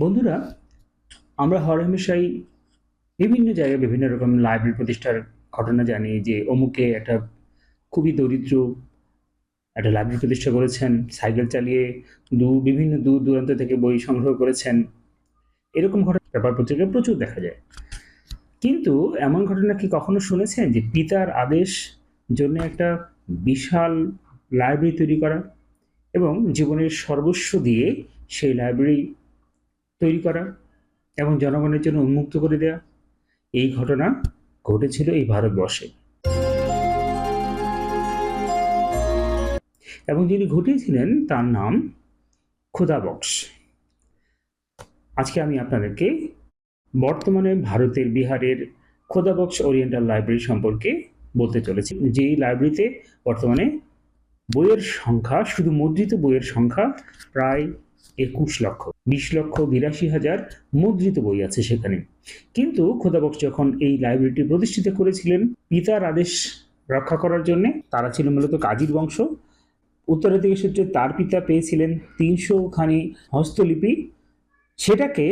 বন্ধুরা, আমরা হরহামেশাই বিভিন্ন জায়গায় বিভিন্ন রকম লাইব্রেরি প্রতিষ্ঠার ঘটনা জানি যে অমুকে একটা খুবই দরিদ্র একটা লাইব্রেরি প্রতিষ্ঠা করেছেন, সাইকেল চালিয়ে দু, বিভিন্ন দূর দূরান্ত থেকে বই সংগ্রহ করেছেন। এরকম ঘটনা পেপার পত্রিকায় প্রচুর দেখা যায়। কিন্তু এমন ঘটনা কি কখনো শুনেছেন যে পিতার আদেশ জন্য একটা বিশাল লাইব্রেরি তৈরি করা এবং জীবনের সর্বস্ব দিয়ে সেই লাইব্রেরি তৈরি করা এবং জনগণের জন্য উন্মুক্ত করে দেওয়া এই ঘটনা ঘটেছিল এই ভারতবর্ষে। এবং যিনি ঘটিয়েছিলেন, তার নাম ক্ষুদাবক্স আজকে আমি আপনাদেরকে বর্তমানে ভারতের বিহারের খোদাবক্স ওরিয়েন্টাল লাইব্রেরি সম্পর্কে বলতে চলেছি। যেই লাইব্রেরিতে বর্তমানে বইয়ের সংখ্যা, শুধু মুদ্রিত বইয়ের সংখ্যা, প্রায় একুশ লক্ষ, বিশ লক্ষ, বিরাশি হাজার মুদ্রিত বই আছে সেখানে। কিন্তু খোদাবক্স যখন এই লাইব্রেরিটি প্রতিষ্ঠিত করেছিলেন, পিতার আদেশ রক্ষা করার জন্য, তারা ছিল মূলত কাজীর বংশ। উত্তরাধিকার সূত্রে তার পিতা পেয়েছিলেন তিনশো খানি হস্তলিপি। সেটাকে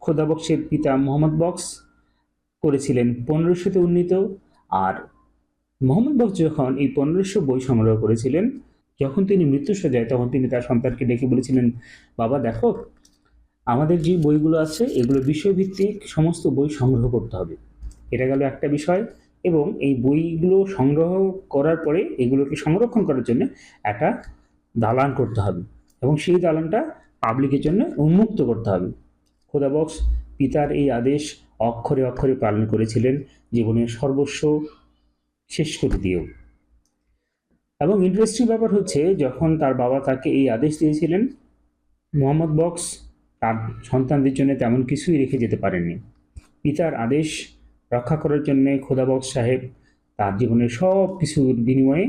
খোদাবক্সের পিতা মোহাম্মদ বক্স করেছিলেন পনেরোশোতে উন্নীত। আর মোহাম্মদ বক্স যখন এই পনেরোশো বই সংগ্রহ করেছিলেন যখন তিনি মৃত্যুসজ্জায় তখন তিনি তার সন্তানকে ডেকে বলেছিলেন, বাবা, দেখো, আমাদের যে বইগুলো আছে, এগুলো বিষয়ভিত্তিক সমস্ত বই সংগ্রহ করতে হবে। এটা গেল একটা বিষয়। এবং এই বইগুলো সংগ্রহ করার পরে এগুলোকে সংরক্ষণ করার জন্য একটা দালান করতে হবে। এবং সেই দালানটা পাবলিকের জন্য উন্মুক্ত করতে হবে। খোদাবক্স পিতার এই আদেশ অক্ষরে অক্ষরে পালন করেছিলেন। জীবনের সর্বস্ব শেষ করে দিয়েও এবং ইন্টারেস্টিং ব্যাপার হচ্ছে, যখন তার বাবা তাকে এই আদেশ দিয়েছিলেন, মোহাম্মদ বক্স তার সন্তানদের জন্য তেমন কিছুই রেখে যেতে পারেননি। পিতার আদেশ রক্ষা করার জন্য খোদাবক্স সাহেব তার জীবনের সব কিছুর বিনিময়ে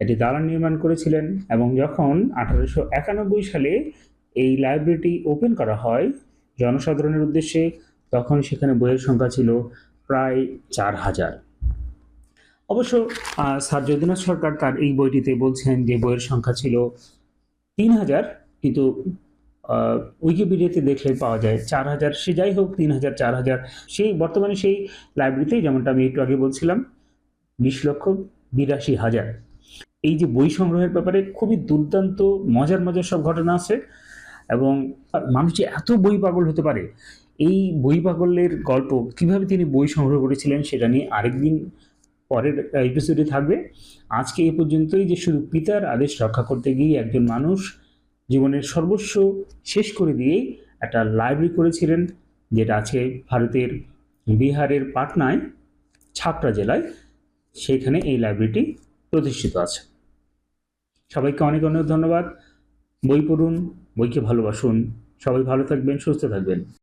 একটি দালান নির্মাণ করেছিলেন এবং যখন আঠারোশো একানব্বই সালে এই লাইব্রেরিটি ওপেন করা হয় জনসাধারণের উদ্দেশ্যে, তখন সেখানে বইয়ের সংখ্যা ছিল প্রায় চার হাজার। অবশ্য স্যার যদুনাথ সরকার তার এই বইটিতে বলছেন যে বইয়ের সংখ্যা ছিল তিন হাজার, কিন্তু উইকিপিডিয়াতে দেখলে পাওয়া যায় চার হাজার, সে যাই হোক তিন হাজার, চার হাজার, সেই বর্তমানে সেই লাইব্রেরিতেই যেমনটা আমি একটু আগে বলছিলাম, বিশ লক্ষ বিরাশি হাজার। এই যে বই সংগ্রহের ব্যাপারে খুবই দুর্দান্ত, মজার মজার সব ঘটনা আছে এবং মানুষ যে এত বই পাগল হতে পারে, এই বই পাগলের গল্প, কীভাবে তিনি বই সংগ্রহ করেছিলেন সেটা নিয়ে আরেকদিন পরের এপিসোডে থাকবে। আজকে এ পর্যন্তই। যে শুধু পিতার আদেশ রক্ষা করতে গিয়ে একজন মানুষ জীবনের সর্বস্ব শেষ করে দিয়েই একটা লাইব্রেরি করেছিলেন, যেটা আছে ভারতের বিহারের পাটনায়, ছাপড়া জেলায় সেইখানে এই লাইব্রেরিটি প্রতিষ্ঠিত আছে। সবাইকে অনেক অনেক ধন্যবাদ। বই পড়ুন, বইকে ভালোবাসুন। সবাই ভালো থাকবেন, সুস্থ থাকবেন।